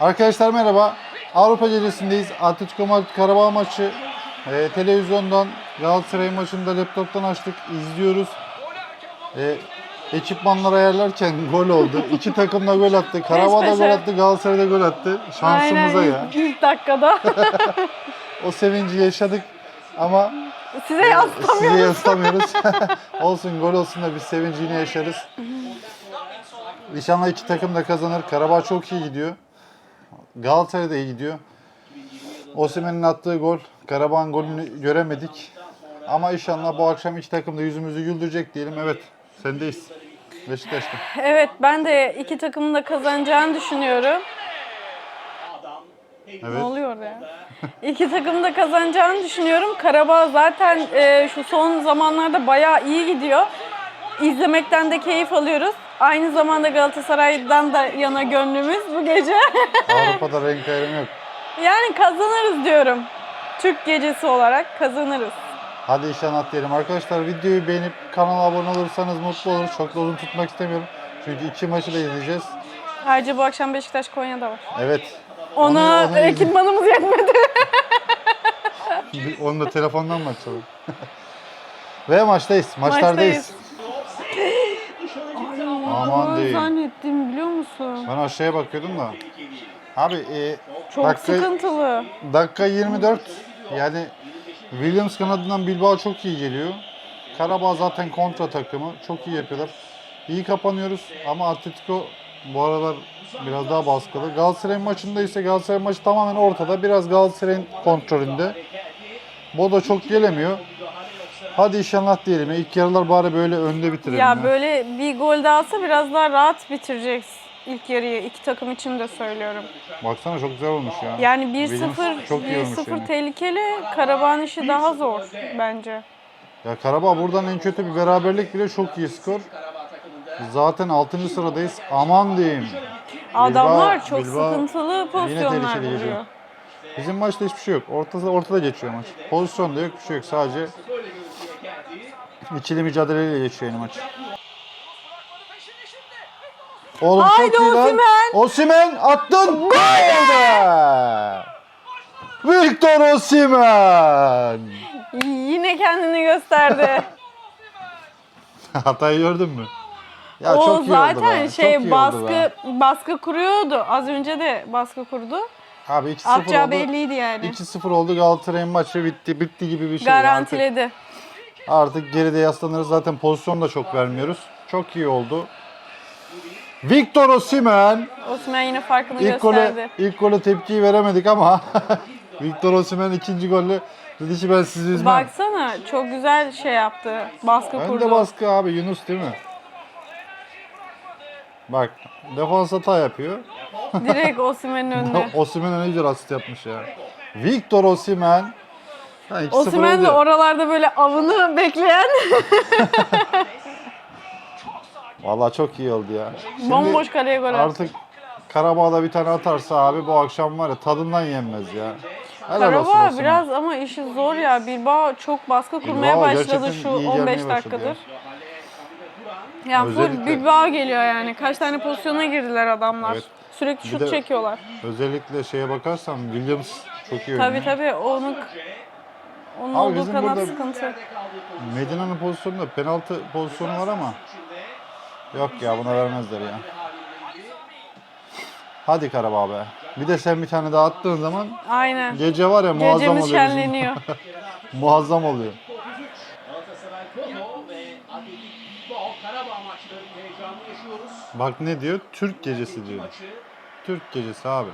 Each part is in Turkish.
Arkadaşlar merhaba. Avrupa gecesindeyiz. Atletico Madrid Karabağ maçı. Ee, televizyondan Galatasaray maçını da laptoptan açtık. izliyoruz. Ee, ekipmanları ayarlarken gol oldu. İki takım da gol attı. Karabağ da gol attı. Galatasaray da gol attı. Şansımıza Aynen, ya. ilk, dakikada. O sevinci yaşadık ama Size yansıtamıyorum. size yansıtamıyoruz. olsun gol olsun da biz sevinci yine yaşarız. İnşallah iki takım da kazanır. Karabağ çok iyi gidiyor. Galatasaray da iyi gidiyor. Osimhen'in attığı gol, Karabağ'ın golünü göremedik. Ama inşallah bu akşam iki takım da yüzümüzü güldürecek diyelim. Evet, sendeyiz. Beşiktaş'ta. Evet ben de iki takımın da kazanacağını düşünüyorum. Ne Evet. oluyor ya? İki takım da kazanacağını düşünüyorum. Karabağ zaten e, şu son zamanlarda bayağı iyi gidiyor. İzlemekten de keyif alıyoruz. Aynı zamanda Galatasaray'dan da yana gönlümüz bu gece. Avrupa'da renk ayrımı yok. yani kazanırız diyorum. Türk gecesi olarak kazanırız. Hadi inşallah diyelim. Arkadaşlar videoyu beğenip kanala abone olursanız mutlu oluruz. Çok da uzun tutmak istemiyorum. Çünkü iki maçı da izleyeceğiz. Ayrıca bu akşam Beşiktaş Konya'da var. Evet. Ona Onu- onu izle- ekipmanımız yetmedi. Onu da telefondan mı açalım? Ve maçtayız. Maçlardayız. Aman değil. Zannettim biliyor musun? Ben aşağıya bakıyordum da. Abi e, Çok dakika, sıkıntılı. dakika 24. Yani Williams kanadından Bilbao çok iyi geliyor. Karabağ zaten kontra takımı. Çok iyi yapıyorlar. İyi kapanıyoruz ama Atletico bu aralar biraz daha baskılı. Galatasaray maçında ise Galatasaray maçı tamamen ortada. Biraz Galatasaray'ın kontrolünde. Bodo çok gelemiyor. Hadi inşallah diyelim. İlk yarılar bari böyle önde bitirelim. Ya ya. böyle bir gol daha alsa biraz daha rahat bitirecek ilk yarıyı. iki takım için de söylüyorum. Baksana çok güzel olmuş ya. Yani Williams 1-0 çok iyi olmuş 1-0 yani. tehlikeli. Karabağ'ın işi daha zor bence. Ya Karabağ buradan en kötü bir beraberlik bile çok iyi skor. Zaten 6. sıradayız. Aman diyeyim. Adamlar çok Bilbao sıkıntılı pozisyonlar vuruyor. geliyor. Bizim maçta hiçbir şey yok. Ortada, ortada geçiyor maç. Pozisyon da yok, bir şey yok. Sadece ikili mücadeleyle geçiyor yani maç. Oğlum Haydi çok iyi lan. Osimhen. Osimhen attın. Gol! Victor Osimhen. Yine kendini gösterdi. Hatayı gördün mü? Ya o çok iyi zaten oldu be. şey çok iyi oldu baskı be. baskı kuruyordu. Az önce de baskı kurdu. Abi 2-0 Atacağı oldu. belliydi yani. 2-0 oldu Galatasaray'ın maçı bitti. Bitti gibi bir şey. Garantiledi. Artık, artık geride yaslanırız. Zaten pozisyon da çok vermiyoruz. Çok iyi oldu. Victor Osimhen Osman yine farkını ilk gösterdi. gole, ilk gole tepkiyi veremedik ama Victor Osimhen ikinci golle dedi ki ben sizi üzmem. Baksana çok güzel şey yaptı. Baskı ben kurdu. de baskı abi Yunus değil mi? Bak defans hata yapıyor. Direkt Osimhen'in önüne. Osimhen ne güzel asist yapmış ya. Victor Osimhen. Ha, 2-0 Osimhen oldu de ya. oralarda böyle avını bekleyen Vallahi çok iyi oldu ya. Şimdi bomboş kaleye gol attı. Artık Karabağ'da bir tane atarsa abi bu akşam var ya tadından yenmez ya. Helal olsun Karabağ Osimhen. biraz ama işi zor ya. Bilbao çok baskı kurmaya Bilbao başladı gerçekten şu iyi 15 gelmeye başladı dakikadır. Ya full Özellikle- Bilbao geliyor yani. Kaç tane pozisyona girdiler adamlar. Evet. Sürekli Bir şut de- çekiyorlar. Özellikle şeye bakarsan Williams çok iyi Tabii oynuyor. tabii onun onun Abi olduğu bizim kanat burada- sıkıntı. Medina'nın pozisyonunda penaltı pozisyonu var ama yok ya buna vermezler ya. Hadi Karabağ be. Bir de sen bir tane daha attığın zaman Aynen. gece var ya muazzam Gecemiz oluyor. bizim. şenleniyor. muazzam oluyor. Galatasaray Kono ve Atletik Bilbao Karabağ maçlarının heyecanını yaşıyoruz. Bak ne diyor? Türk gecesi diyor. Maçı Türk gecesi abi.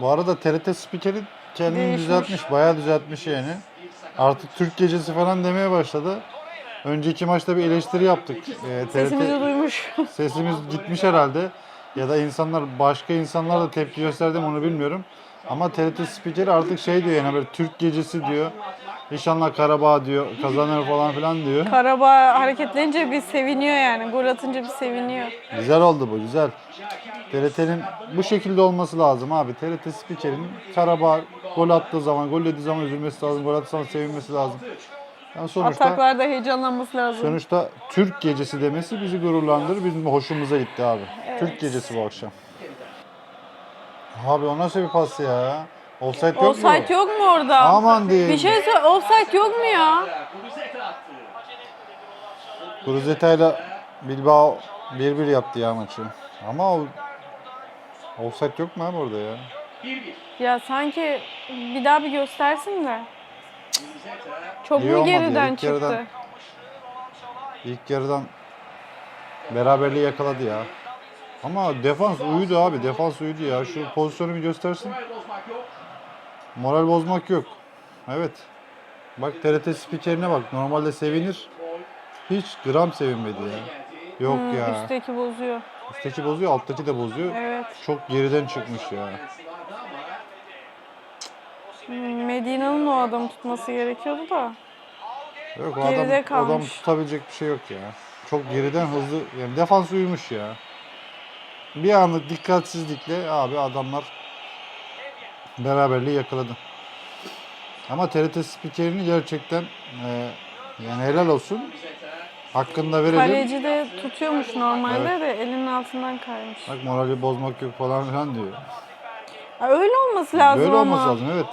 Bu arada TRT spikeri kendini Değişmiş. düzeltmiş. Bayağı düzeltmiş yani. Artık Türk gecesi falan demeye başladı. Önceki maçta bir eleştiri yaptık. Ee, TRT Sesimizi duymuş. sesimiz gitmiş herhalde. Ya da insanlar başka insanlar da tepki gösterdi mi onu bilmiyorum. Ama TRT spikeri artık şey diyor yani böyle Türk gecesi diyor. İnşallah Karabağ diyor kazanır falan filan diyor. Karabağ hareketlenince bir seviniyor yani. Gol atınca bir seviniyor. Güzel oldu bu güzel. TRT'nin bu şekilde olması lazım abi. TRT spikerinin Karabağ gol attığı zaman, gol yediği zaman üzülmesi lazım. Gol attığı zaman sevinmesi lazım. Yani sonuçta Ataklarda heyecanlanması lazım. sonuçta Türk gecesi demesi bizi gururlandırır. Bizim hoşumuza gitti abi. Türk gecesi bu akşam. Abi o nasıl bir pas ya? Offside yok mu? Offside yok mu orada? Aman diyeyim. Bir şey söyle, offside yok mu ya? Cruzeta ile Bilbao 1-1 yaptı ya maçı. Ama o offside yok mu abi orada ya? 1-1. Ya sanki bir daha bir göstersin de. Çok İyi mu olmadı ya, geriden ilk çıktı? yarıdan. İlk yarıdan beraberliği yakaladı ya. Ama defans uyudu abi. Defans uyudu ya. Şu pozisyonu bir göstersin. Moral bozmak yok. Moral bozmak yok. Evet. Bak TRT spikerine bak. Normalde sevinir. Hiç gram sevinmedi ya. Yok Hmm, ya. Üstteki bozuyor. Üstteki bozuyor, alttaki de bozuyor. Evet. Çok geriden çıkmış ya. Hmm, Medina'nın o adamı tutması gerekiyordu da. Yok o Geride adam, kalmış. adam tutabilecek bir şey yok ya. Çok geriden hızlı, yani defans uyumuş ya. Bir anlık dikkatsizlikle abi adamlar beraberliği yakaladı. Ama TRT spikerini gerçekten e, yani helal olsun. Kuruzeta. Hakkını da verelim. Kaleci de tutuyormuş normalde de elinin altından kaymış. Bak morali bozmak yok falan filan diyor. Ha, öyle olması lazım Böyle ama. olması lazım evet.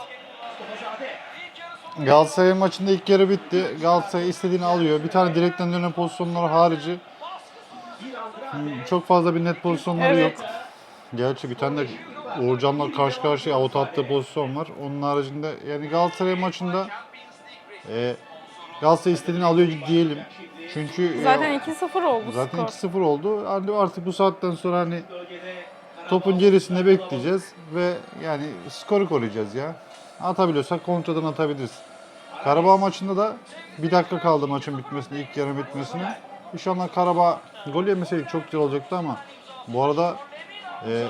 Galatasaray maçında ilk yarı bitti. Galatasaray istediğini alıyor. Bir tane direkten dönen pozisyonları harici çok fazla bir net pozisyonları Evet. yok. Gerçi bir tane de Uğurcan'la karşı karşıya avut attığı pozisyon var. Onun haricinde yani Galatasaray maçında e, Galatasaray istediğini alıyor diyelim. Çünkü e, Zaten 2-0 oldu zaten skor. 2-0 oldu. Hani artık bu saatten sonra hani Topun gerisinde bekleyeceğiz ve yani skoru koruyacağız ya. Atabiliyorsak kontradan atabiliriz. Karabağ maçında da bir dakika kaldı maçın bitmesine, ilk yarı bitmesine. İnşallah Karabağ gol yemeseydik çok güzel olacaktı ama bu arada e,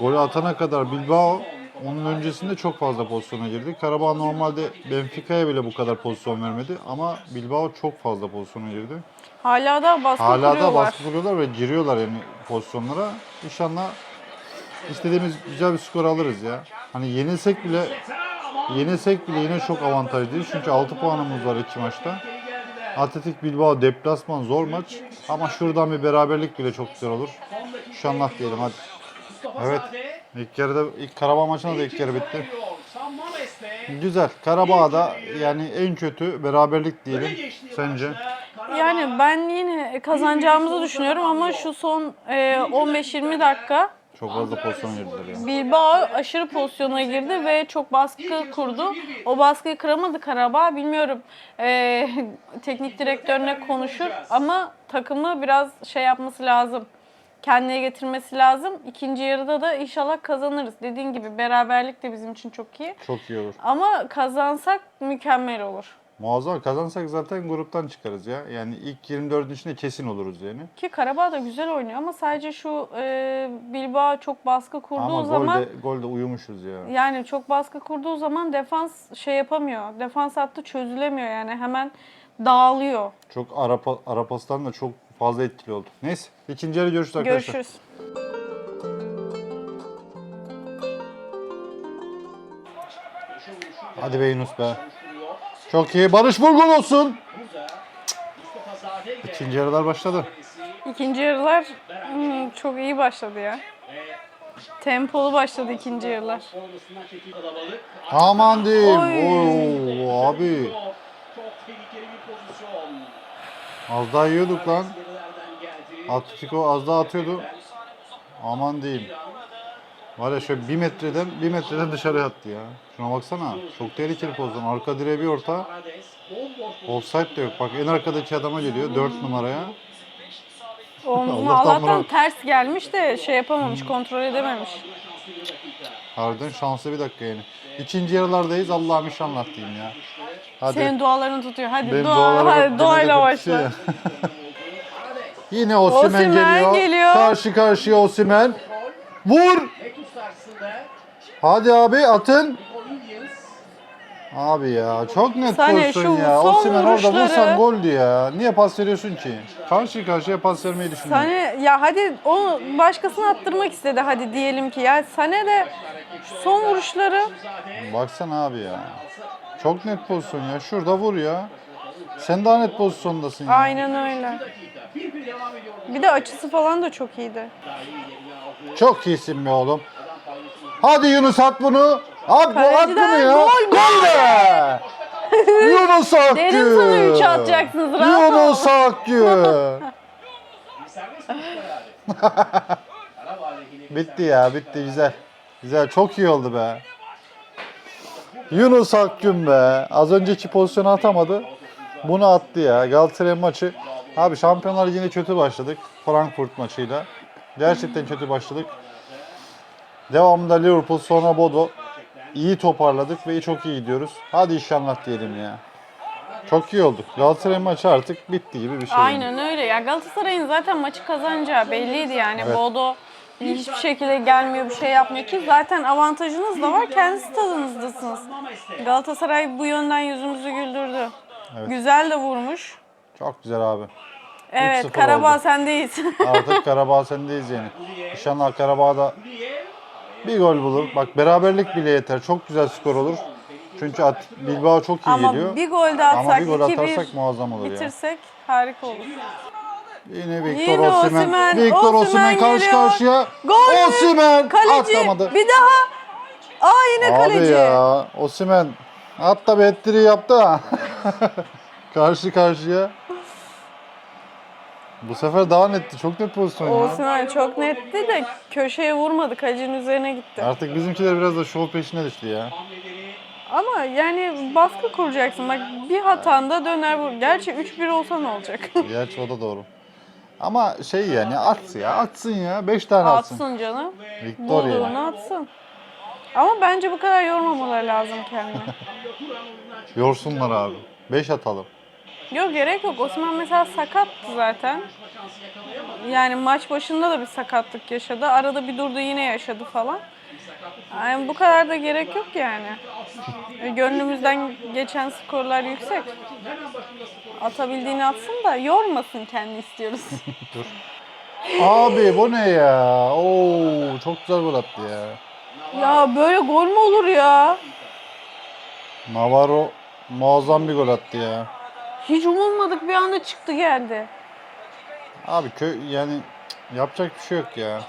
golü atana kadar Bilbao onun öncesinde çok fazla pozisyona girdi. Karabağ normalde Benfica'ya bile bu kadar pozisyon vermedi ama Bilbao çok fazla pozisyona girdi. Hala da baskı Hala da kuruyorlar. baskı kuruyorlar ve giriyorlar yani pozisyonlara. İnşallah istediğimiz güzel bir skor alırız ya. Hani yenilsek bile yenilsek bile yine çok avantajlıyız. Çünkü 6 puanımız var iki maçta. Atletik Bilbao deplasman zor maç. Ama şuradan bir beraberlik bile çok güzel olur. İnşallah diyelim hadi. Evet. İlk yarıda ilk Karabağ maçında da ilk yarı bitti. Güzel. Karabağ'da yani en kötü beraberlik diyelim. Sence? Yani ben yine kazanacağımızı düşünüyorum ama şu son e, 15-20 dakika Çok fazla pozisyon girdiler ya. Bilbao aşırı pozisyona girdi ve çok baskı kurdu. O baskıyı kıramadı Karabağ. Bilmiyorum e, teknik direktörüne konuşur ama takımı biraz şey yapması lazım. Kendine getirmesi lazım. İkinci yarıda da inşallah kazanırız. Dediğin gibi beraberlik de bizim için çok iyi. Çok iyi olur. Ama kazansak mükemmel olur. Muazzam kazansak zaten gruptan çıkarız ya. Yani ilk 24'ün içinde kesin oluruz yani. Ki Karabağ da güzel oynuyor ama sadece şu e, Bilbao çok baskı kurduğu Ama zaman golde, golde uyumuşuz ya. yani çok baskı kurduğu zaman defans şey yapamıyor. Defans hattı çözülemiyor yani hemen dağılıyor. Çok ara, pa- ara pasların da çok fazla etkili oldu. Neyse ikinci yarı görüşürüz arkadaşlar. Görüşürüz. Hadi be Yunus be. Çok iyi. Barış vur gol olsun. İkinci yarılar başladı. İkinci yarılar hmm, çok iyi başladı ya. Tempolu başladı ikinci yarılar. Aman diyeyim. Oy. Oo, abi. Az daha yiyorduk lan. Atletico az daha atıyordu. Aman diyeyim. Var ya şöyle bir metreden bir metreden dışarı attı ya. Şuna baksana. Çok tehlikeli pozisyon. Arka direğe bir orta. Offside de yok. Bak en arkadaki adama geliyor. 4 numaraya. Omzuna Allah'tan Allah'tan ters gelmiş de şey yapamamış, kontrol edememiş. Harbiden şanslı bir dakika yani. İkinci yarılardayız. Allah'ım inşallah diyeyim ya. Hadi. Senin dualarını tutuyor. Hadi Benim dua, hadi duayla kötü şey başla. Yine Osimhen geliyor. geliyor. Karşı karşıya Osimhen. Vur. Hadi abi atın. Abi ya çok net Sane, pozisyon şu ya. son Osimhen orada vuruşları- vursan goldü ya. Niye pas veriyorsun ki? Karşı karşıya pas vermeyi düşünüyorum. Sane ya hadi onu başkasına attırmak istedi hadi diyelim ki. Ya Sane de son vuruşları Baksana abi ya. Çok net pozisyon ya. Şurada vur ya. Sen daha net pozisyondasın ya. aynen öyle. Bir de açısı falan da çok iyiydi. Çok iyisin be oğlum. Hadi Yunus at bunu. At bu at bunu Kaleciden ya. gol, Gol be. Yunus Akgün. Derin sana üç atacaksınız, rahat ol. Yunus lehine bitti ya bitti güzel. Güzel çok iyi oldu be. Yunus Akgün be. Az önceki pozisyonu atamadı. Bunu attı ya. Galatasaray maçı. Abi Şampiyonlar Ligi'ne kötü başladık. Frankfurt maçıyla. Gerçekten kötü başladık. Devamında Liverpool sonra Bodo. İyi toparladık ve çok iyi gidiyoruz. Hadi inşallah diyelim ya. Çok iyi olduk. Galatasaray maçı artık bitti gibi bir şey. Aynen öyle. Ya Galatasaray'ın zaten maçı kazanacağı belliydi yani. Evet. Bodo hiçbir şekilde gelmiyor, bir şey yapmıyor ki zaten avantajınız da var. Kendi stadınızdasınız. Galatasaray bu yönden yüzümüzü güldürdü. Evet. Güzel de vurmuş. Çok güzel abi. Evet, 3-0 Karabağ oldu. sendeyiz. Artık Karabağ sendeyiz yani. İnşallah Karabağ'da bir gol bulur. Bak beraberlik bile yeter. Çok güzel skor olur. Çünkü at, Bilbao çok iyi Ama geliyor. bir gol de Ama atsak, bir gol 2-1 atarsak muazzam olur ya. bitirsek harika olur. Yine Victor Yine Osimhen. Osimhen, Victor Osimhen Osimhen karşı karşıya. Gol Kaleci atamadı. bir daha. Aa yine Abi kaleci. ya Osimhen hatta bir ettiri yaptı ha. karşı karşıya. Bu sefer daha netti. Çok net pozisyon ya. Osimhen çok netti de köşeye vurmadı. Kalecinin üzerine gitti. Artık bizimkiler biraz da şov peşine düştü ya. Ama yani baskı kuracaksın. Bak bir hatanda döner vur. Gerçi 3-1 olsa ne olacak? Gerçi o da doğru. Ama şey yani at ya atsın ya. 5 tane atsın. atsın canım. Victor ya. Bulduğunu atsın. Ama bence bu kadar yormamaları lazım kendini. Yorsunlar abi. 5 atalım. Yok gerek yok. Osman mesela sakattı zaten. Yani maç başında da bir sakatlık yaşadı. Arada bir durdu yine yaşadı falan. Yani bu kadar da gerek yok yani. E, Gönlümüzden geçen skorlar yüksek. Atabildiğini atsın da yormasın kendi istiyoruz. Abi bu ne ya? Oo çok güzel gol attı ya. ya böyle gol mü olur ya? Navarro muazzam bir gol attı ya. Hiç umulmadık bir anda çıktı geldi. Abi kö yani yapacak bir şey yok ya.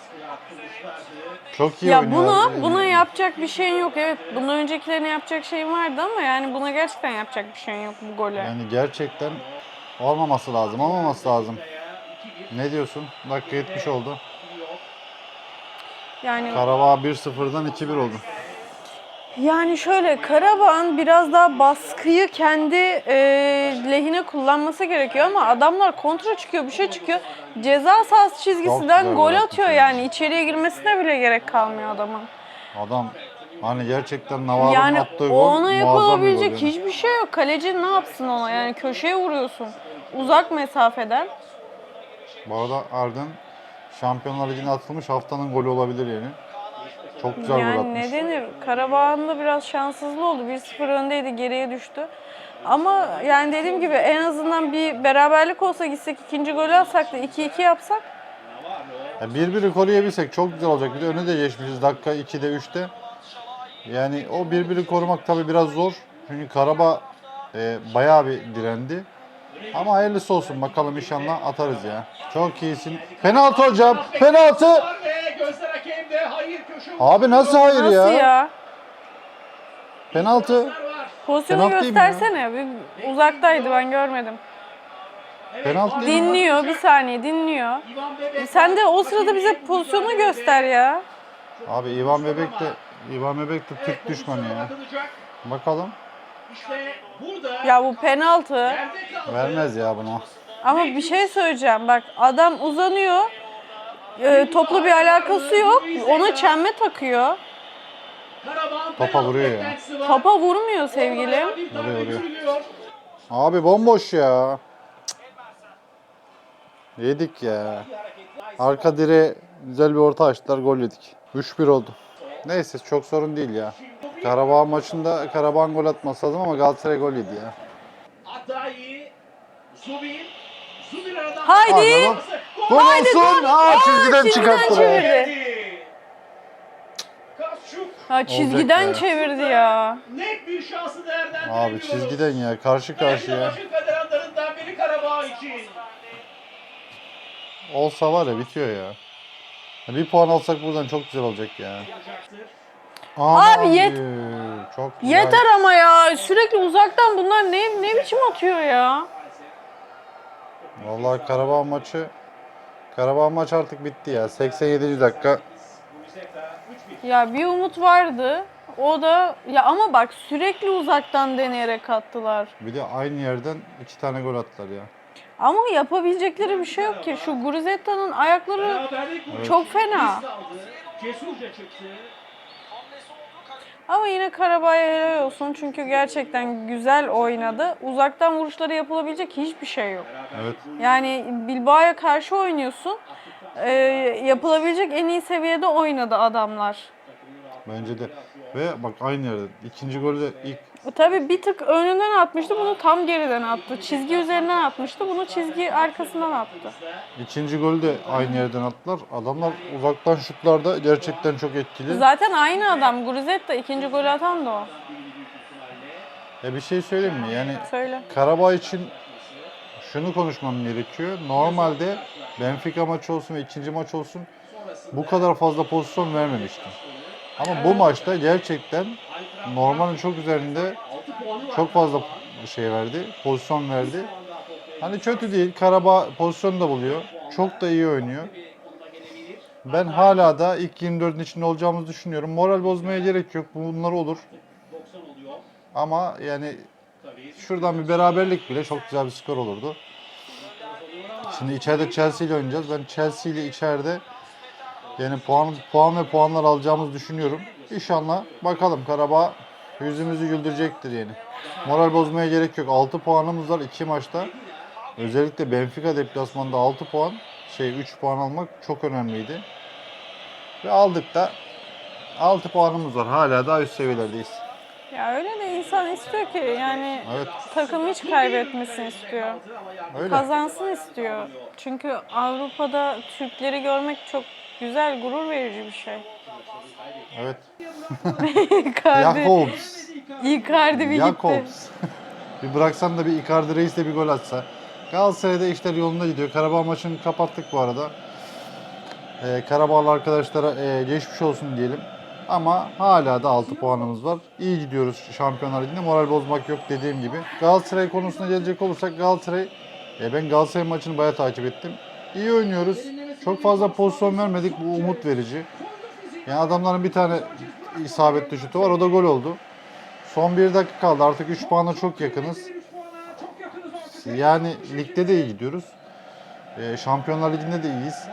Çok iyi Ya oynuyor. bunu buna yapacak bir şeyin yok. Evet, bundan öncekilerine yapacak şeyin vardı ama yani buna gerçekten yapacak bir şeyin yok bu gole. Yani gerçekten olmaması lazım, olmaması lazım. Ne diyorsun? Dakika 70 oldu. Yani Karabağ 1-0'dan 2-1 oldu. Yani şöyle Karabağ'ın biraz daha baskıyı kendi e, lehine kullanması gerekiyor ama adamlar kontra çıkıyor, bir şey çıkıyor. Ceza sahası çizgisinden güzel gol atıyor yani. içeriye girmesine bile gerek kalmıyor adamın. Adam hani gerçekten Navarro'nun Yani attığı gol ona muazzam bir yapılabilecek gol. yani. hiçbir şey yok. Kaleci ne yapsın ona? Yani köşeye vuruyorsun. Uzak mesafeden. Bu arada Ardın Şampiyonlar Ligi'ne atılmış haftanın golü olabilir yani. Çok güzel gol yani atmış. ne denir? Karabağ'ın da biraz şanssızlığı oldu. 1-0 öndeydi, geriye düştü. Ama yani dediğim gibi en azından bir beraberlik olsa gitsek ikinci golü atsak da 2-2 yapsak Ya birbiri koruyabilsek çok güzel olacak. Bir de öne de geçmişiz dakika 2'de 3'te. Yani o birbiri korumak tabii biraz zor. Çünkü Karabağ e, bayağı bir direndi. Ama hayırlısı olsun bakalım inşallah atarız ya. Çok iyisin. Penaltı hocam. Penaltı. Hakemde hayır köşe Abi nasıl hayır nasıl ya? ya? Penaltı. Pozisyonu Penaltı değil mi ya? göstersene. Bir uzaktaydı ben görmedim. Penaltı değil mi? Dinliyor bir saniye dinliyor. İvan Bebek Sen de o sırada bize pozisyonu göster ya. Abi İvan Bebek de İvan Bebek de Türk düşmanı ya. Bakalım. İşte burada Ya bu penaltı. yerde kaldı. Vermez ya buna. Ama bir şey söyleyeceğim. Bak adam uzanıyor. Ee, topla bir alakası yok. Ona çelme takıyor. Topa vuruyor ya. Topa vurmuyor sevgilim. Vuruyor, vuruyor. Abi bomboş ya. Cık. Yedik ya. Arka direğe güzel bir orta açtılar, gol yedik. 3-1 oldu. Neyse çok sorun değil ya. Karabağ maçında Karabağ gol atması lazım ama Galatasaray gol yedi ya. Atayi, Zubin, Aradan Haydi. Lan. Gol olsun. Aa çizgiden çıkarttı be. çevirdi. Geldi. Kaçuk Ha çizgiden çevirdi ya. net bir şansı değerlendiremiyoruz. Abi çizgiden ya karşı karşıya. maçın kader anlarından biri Karabağ için. Olsa var ya bitiyor ya. Bir puan alsak buradan çok güzel olacak ya. Aman Abi yet- diyor. Çok güzel. Yeter ama ya. Sürekli uzaktan bunlar ne ne biçim atıyor ya? Vallahi Karabağ maçı Karabağ maç artık bitti ya. 87. dakika. Ya bir umut vardı. O da ya ama bak sürekli uzaktan deneyerek attılar. Bir de aynı yerden iki tane gol attılar ya. Ama yapabilecekleri bir şey yok ki. Şu Guruzetta'nın ayakları çok fena. Cesurca çıktı. Ama yine Karabağ'a helal olsun çünkü gerçekten güzel oynadı. Uzaktan vuruşları yapılabilecek hiçbir şey yok. Evet. Yani Bilbao'ya karşı oynuyorsun. Ee, yapılabilecek en iyi seviyede oynadı adamlar. Bence de. Ve bak aynı yerden. İkinci golü de ilk E, Tabii bir tık önünden atmıştı, bunu tam geriden attı. Çizgi üzerinden atmıştı, bunu çizgi arkasından attı. ikinci golü de aynı yerden attılar. Adamlar uzaktan şutlarda gerçekten çok etkili. Zaten aynı adam, Guruzetta ikinci golü atan da o. Ya bir şey söyleyeyim mi? Yani Söyle. Karabağ için şunu konuşmam gerekiyor. Normalde Benfica maçı olsun ve ikinci maç olsun bu kadar fazla pozisyon vermemişti. Ama bu maçta gerçekten normalin çok üzerinde çok fazla şey verdi, pozisyon verdi. Hani kötü değil, Karabağ pozisyon da buluyor. Çok da iyi oynuyor. Ben hala da ilk 24'ün içinde olacağımızı düşünüyorum. Moral bozmaya gerek yok. Bunlar olur. Ama yani şuradan bir beraberlik bile çok güzel bir skor olurdu. Şimdi içeride Chelsea ile oynayacağız. Ben Chelsea ile içeride yani puan puan ve puanlar alacağımızı düşünüyorum. İnşallah bakalım Karabağ yüzümüzü güldürecektir yani. Moral bozmaya gerek yok. 6 puanımız var 2 maçta. Özellikle Benfica deplasmanında 6 puan, şey 3 puan almak çok önemliydi. Ve aldık da 6 puanımız var. Hala daha üst seviyelerdeyiz. Ya öyle de insan istiyor ki yani Evet. takım hiç kaybetmesin istiyor. Öyle. Kazansın istiyor. Çünkü Avrupa'da Türkleri görmek çok güzel, gurur verici bir şey. Evet. Icardi, Jakobs. Icardi bir gitti. Jakobs. bir bıraksan da bir Icardi Reis de bir gol atsa. Galatasaray'da işler yolunda gidiyor. Karabağ maçını kapattık bu arada. Ee, Karabağlı arkadaşlara e, geçmiş olsun diyelim. Ama hala da 6 puanımız var. İyi gidiyoruz Şampiyonlar Ligi'nde. Moral bozmak yok dediğim gibi. Galatasaray konusuna gelecek olursak Galatasaray e, ben Galatasaray maçını bayağı takip ettim. İyi oynuyoruz. Çok fazla pozisyon vermedik. Bu umut verici. Yani adamların bir tane isabetli şutu var. O da gol oldu. Son bir dakika kaldı. Artık 3 puana çok yakınız. Yani ligde de iyi gidiyoruz. Ee, Şampiyonlar Ligi'nde de iyiyiz.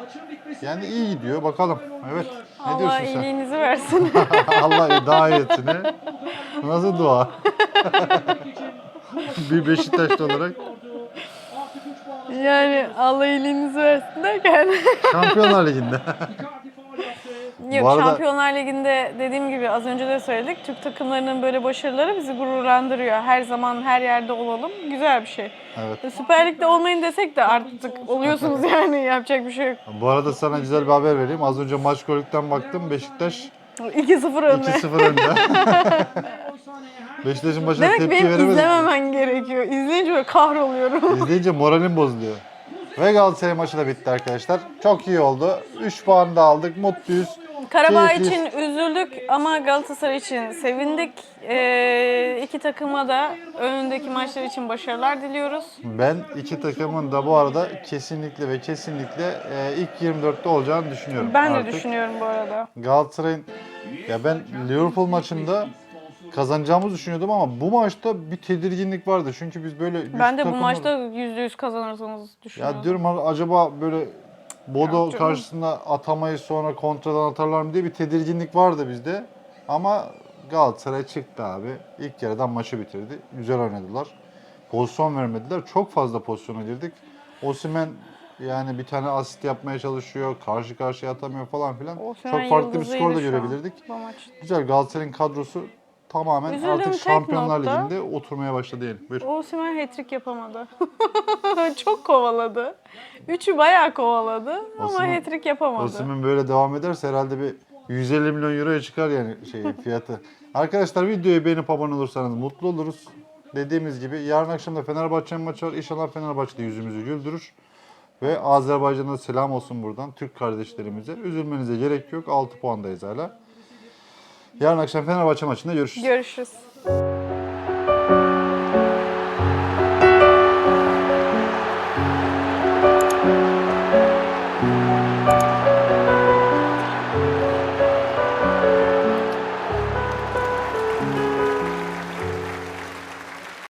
Yani iyi gidiyor. Bakalım. Evet. Ne Allah diyorsun sen? iyiliğinizi versin. Allah daha iyisini. Nasıl dua? bir Beşiktaşlı olarak yani Allah iyiliğinizi versin derken. Şampiyonlar Ligi'nde. Yok Bu arada- Şampiyonlar Ligi'nde dediğim gibi az önce de söyledik. Türk takımlarının böyle başarıları bizi gururlandırıyor. Her zaman her yerde olalım. Güzel bir şey. Evet. Süper Lig'de olmayın desek de artık oluyorsunuz yani. Yapacak bir şey yok. Bu arada sana güzel bir haber vereyim. Az önce maç golükten baktım. Beşiktaş 2-0 önde. 2-0 önde. Beşiktaş'ın başına Demek tepki benim veremedik. izlememen gerekiyor. İzleyince böyle kahroluyorum. İzleyince moralim bozuluyor. Ve Galatasaray maçı da bitti arkadaşlar. Çok iyi oldu. 3 puan da aldık. Mutluyuz. Karabağ Keyifliyiz. için üzüldük ama Galatasaray için sevindik. Ee, iki takıma da önündeki maçlar için başarılar diliyoruz. Ben iki takımın da bu arada kesinlikle ve kesinlikle e, ilk 24'te olacağını düşünüyorum. Ben de Artık düşünüyorum bu arada. Galatasaray'ın ya ben Liverpool maçında kazanacağımızı düşünüyordum ama bu maçta bir tedirginlik vardı. Çünkü biz böyle güçlü Ben de bu takımlar- maçta %100 kazanırsınız düşünüyorum. ya diyorum ha- acaba böyle Bodo Yok canım. karşısında atamayı sonra kontradan atarlar mı diye bir tedirginlik vardı bizde. Ama Galatasaray çıktı abi. İlk yarıdan maçı bitirdi. Güzel oynadılar. Pozisyon vermediler. Çok fazla pozisyona girdik. Osimhen yani bir tane asist yapmaya çalışıyor. Karşı karşıya atamıyor falan filan. Osimhen Çok farklı bir skor da şu an görebilirdik. Bu maç. Güzel Galatasaray'ın kadrosu tamamen Üzüldüğüm artık tek Şampiyonlar nokta- Ligi'nde oturmaya başladı diyelim. Buyur. Osimhen hat-trick yapamadı. Çok kovaladı. Üçü bayağı kovaladı ama Osimhen- hat-trick yapamadı. Osimhen böyle devam ederse herhalde bir 150 milyon euroya çıkar yani şey fiyatı. Arkadaşlar videoyu beğenip abone olursanız mutlu oluruz. Dediğimiz gibi yarın akşam da Fenerbahçe'nin maçı var. İnşallah Fenerbahçe'de yüzümüzü güldürür. Ve Azerbaycan'a selam olsun buradan Türk kardeşlerimize. Üzülmenize gerek yok. 6 puandayız hala. Yarın akşam Fenerbahçe maçında görüşürüz. Görüşürüz.